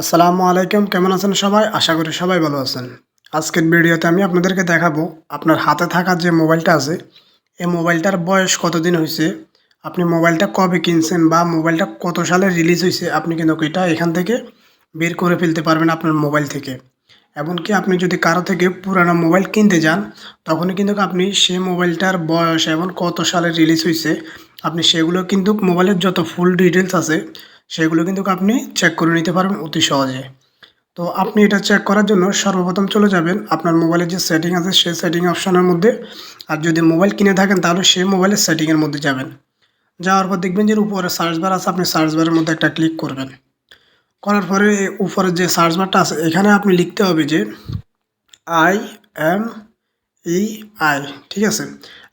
আসসালামু আলাইকুম, কেমন আছেন সবাই? আশা করি সবাই ভালো আছেন। আজকের ভিডিওতে আমি আপনাদেরকে দেখাবো আপনার হাতে থাকা যে মোবাইলটা আছে, এই মোবাইলটার বয়স কতদিন হয়েছে, আপনি মোবাইলটা কবে কিনছেন বা মোবাইলটা কত সালে রিলিজ হয়েছে, আপনি কিন্তু এটা এখান থেকে বের করে ফেলতে পারবেন আপনার মোবাইল থেকে। এমনকি আপনি যদি কারও থেকে পুরানো মোবাইল কিনতে যান, তখনই কিন্তু আপনি সে মোবাইলটার বয়স এবং কত সালে রিলিজ হয়েছে, আপনি সেগুলো কিন্তু মোবাইলের যত ফুল ডিটেলস আছে সেগুলো কিন্তু আপনি চেক করে নিতে পারবেন অতি সহজে। তো আপনি এটা চেক করার জন্য সর্বপ্রথম চলে যাবেন আপনার মোবাইলের যে সেটিং আছে, সেই সেটিং অপশনের মধ্যে। আর যদি মোবাইল কিনে থাকেন, তাহলে সেই মোবাইলের সেটিংয়ের মধ্যে যাবেন। যাওয়ার পর দেখবেন যে উপরে সার্চ বার আছে, আপনি সার্চ বারের মধ্যে একটা ক্লিক করবেন। করার পরে উপরে যে সার্চ বারটা আছে, এখানে আপনি লিখতে হবে যে আই এম ই আই ঠিক আছে?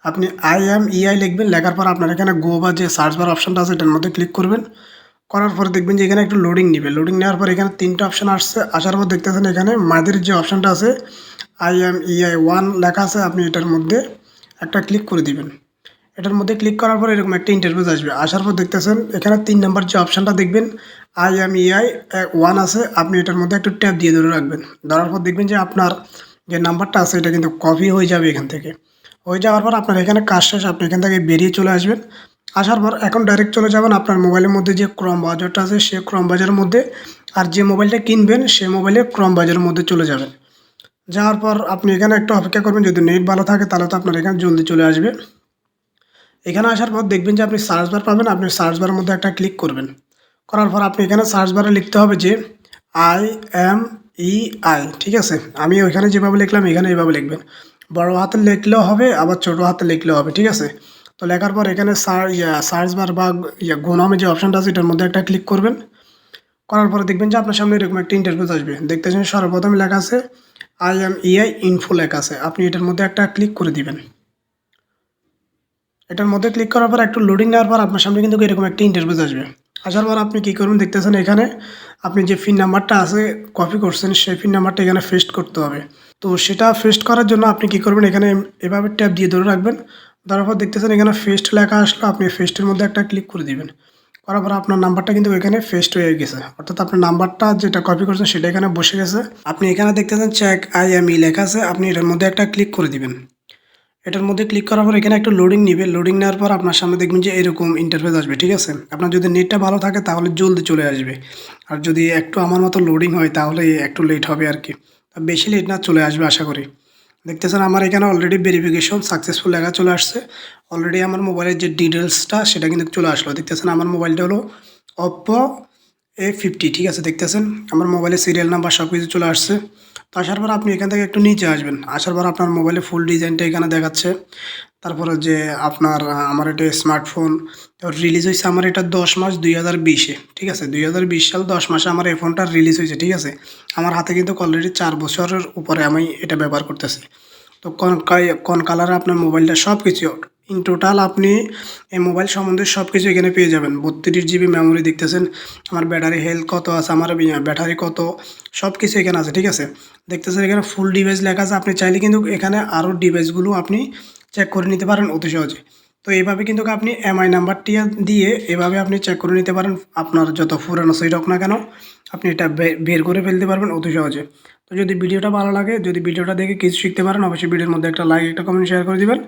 আপনি আই এম ই আই লিখবেন, লেখার পর আপনার এখানে গো বা যে সার্চ বার অপশনটা আছে, এটার মধ্যে ক্লিক করবেন। করার পরে দেখবেন যে এখানে একটু লোডিং নিবে। লোডিং নেওয়ার পর এখানে তিনটা অপশান আসছে। আসার পর দেখতেছেন এখানে মাদের যে অপশানটা আছে I M E I one লেখা আছে, আপনি এটার মধ্যে একটা ক্লিক করে দিবেন। এটার মধ্যে ক্লিক করার পর এরকম একটা ইন্টারভিউ আসবে। আসার পর দেখতেছেন এখানে তিন নম্বর যে অপশানটা দেখবেন I M E I one আছে, আপনি এটার মধ্যে একটু ট্যাপ দিয়ে ধরে রাখবেন। ধরার পর দেখবেন যে আপনার যে নাম্বারটা আছে, এটা কিন্তু কপি হয়ে যাবে এখান থেকে। হয়ে যাওয়ার পর আপনার এখানে কাজ শেষ, আপনি এখান থেকে বেরিয়ে চলে আসবেন। আসার পর এখন ডাইরেক্ট চলে যাবেন আপনার মোবাইলের মধ্যে যে ক্রম বাজারটা আছে, সে ক্রম বাজারের মধ্যে। আর যে মোবাইলটা কিনবেন, সে মোবাইলে ক্রম বাজারের মধ্যে চলে যাবেন। যাওয়ার পর আপনি এখানে একটু অপেক্ষা করবেন, যদি নেট ভালো থাকে, তাহলে তো আপনার এখানে জলদি চলে আসবে। এখানে আসার পর দেখবেন যে আপনি সার্চ বার পাবেন, আপনি সার্চ বারের মধ্যে একটা ক্লিক করবেন। করার পর আপনি এখানে সার্চ বারে লিখতে হবে যে আই এম ই আই ঠিক আছে? আমি ওইখানে যেভাবে লিখলাম, এখানে এইভাবে লিখবেন। বড় হাতে লিখলেও হবে, আবার ছোটো হাতে লিখলেও হবে, ঠিক আছে? তো লেখার পর এখানে সার্চ বার বা, ইয়া গোনামে যে অপশানটা আছে, এটার মধ্যে একটা ক্লিক করবেন। করার পরে দেখবেন যে আপনার সামনে এরকম একটা ইন্টারভিউ আসবে। দেখতেছেন সর্বপ্রথম লেখা আছে আই এম ইআই ইনফো লেখা আছে। আপনি এটার মধ্যে একটা ক্লিক করে দিবেন। এটার মধ্যে ক্লিক করার পর একটু লোডিং নেওয়ার পর আপনার সামনে কিন্তু এরকম একটা ইন্টারভিউ আসবে। আসার পর আপনি কী করবেন? দেখতেছেন এখানে আপনি যে ফিন নাম্বারটা আছে কপি করছেন, সেই ফিন নাম্বারটা এখানে ফেস্ট করতে হবে। তো সেটা ফেস্ট করার জন্য আপনি কী করবেন? এখানে এভাবে ট্যাপ দিয়ে ধরে রাখবেন। তারপর দেখতেছেন এখানে ফেস্ট লেখা আসলো, আপনি ফেস্টের মধ্যে একটা ক্লিক করে দিবেন। করার পর আপনার নাম্বারটা কিন্তু এখানে ফেস্ট হয়ে গেছে। অর্থাৎ আপনার নাম্বারটা যেটা কপি করছেন সেটা এখানে বসে গেছে। আপনি এখানে দেখতেছেন চেক আই এম ই লেখা আছে, আপনি এটার মধ্যে একটা ক্লিক করে দিবেন। এটার মধ্যে ক্লিক করার পর এখানে একটা লোডিং নিবে। লোডিং নেওয়ার পর আপনার সামনে দেখবেন যে এরকম ইন্টারফেস আসবে, ঠিক আছে? আপনার যদি নেটটা ভালো থাকে তাহলে জলদি চলে আসবে। আর যদি একটু আমার মতো লোডিং হয় তাহলে একটু লেট হবে আর কি বেশি লেট না চলে আসবে আশা করি। দেখতেছেন আমার এখানে অলরেডি ভেরিফিকেশন সাকসেসফুল লেখা চলে আসছে। অলরেডি আমার মোবাইলের যে ডিটেলসটা সেটা কিন্তু চলে আসলো। দেখতেছেন আমার মোবাইলটা হলো অপ্পো এ ফিফটি ঠিক আছে? দেখতেছেন? আমার মোবাইলের সিরিয়াল নাম্বার সব কিছু চলে আসছে। তো আসার পর আপনি এখান থেকে একটু নিচে আসবেন। আসার পর আপনার মোবাইলে ফুল ডিজাইনটা এখানে দেখাচ্ছে। তারপরে যে আপনার আমার এটা স্মার্টফোন রিলিজ হয়েছে আমার এটা দশ মাস দুই হাজার বিশে, ঠিক আছে? দুই হাজার বিশ সাল দশ মাসে আমার এই ফোনটা রিলিজ হয়েছে, ঠিক আছে? আমার হাতে কিন্তু অলরেডি চার বছরের উপরে আমি এটা ব্যবহার করতেছি। তো কোন কোন কালারে আপনার মোবাইলটা সব কিছু ইন টোটাল আপনি এই মোবাইল সম্বন্ধে সব কিছু এখানে পেয়ে যাবেন। বত্রিশ জিবি মেমোরি দেখতেছেন, আমার ব্যাটারি হেলথ কত আছে, আমার ব্যাটারি কত সব কিছু এখানে আছে, ঠিক আছে? দেখতেছেন এখানে ফুল ডিভাইস লেখা আছে, আপনি চাইলে কিন্তু এখানে আরও ডিভাইসগুলো আপনি চেক করে নিতে পারেন অতি সহজে। তো এইভাবে কিন্তু আপনি এমআই নাম্বারটি দিয়ে এভাবে আপনি চেক করে নিতে পারেন। আপনার যত পুরানো সেই হোক না কেন, আপনি এটা বের করে ফেলতে পারবেন অতি সহজে। তো যদি ভিডিওটা ভালো লাগে, যদি ভিডিওটা দেখে কিছু শিখতে পারেন, অবশ্যই ভিডিওর মধ্যে একটা লাইক একটা কমেন্ট শেয়ার করে দেবেন।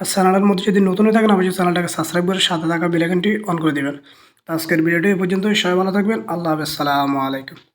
আর চ্যানেলের মধ্যে যদি নতুন থাকেন, অবশ্যই চ্যানেলটাকে সাবস্ক্রাইব করে সাথে থাকা বেলাইকনটি অন করে দেবেন। আজকের ভিডিওটি এই পর্যন্তই, সবাই ভালো থাকবেন, আল্লাহ হাফেজ, সালামু আলাইকুম।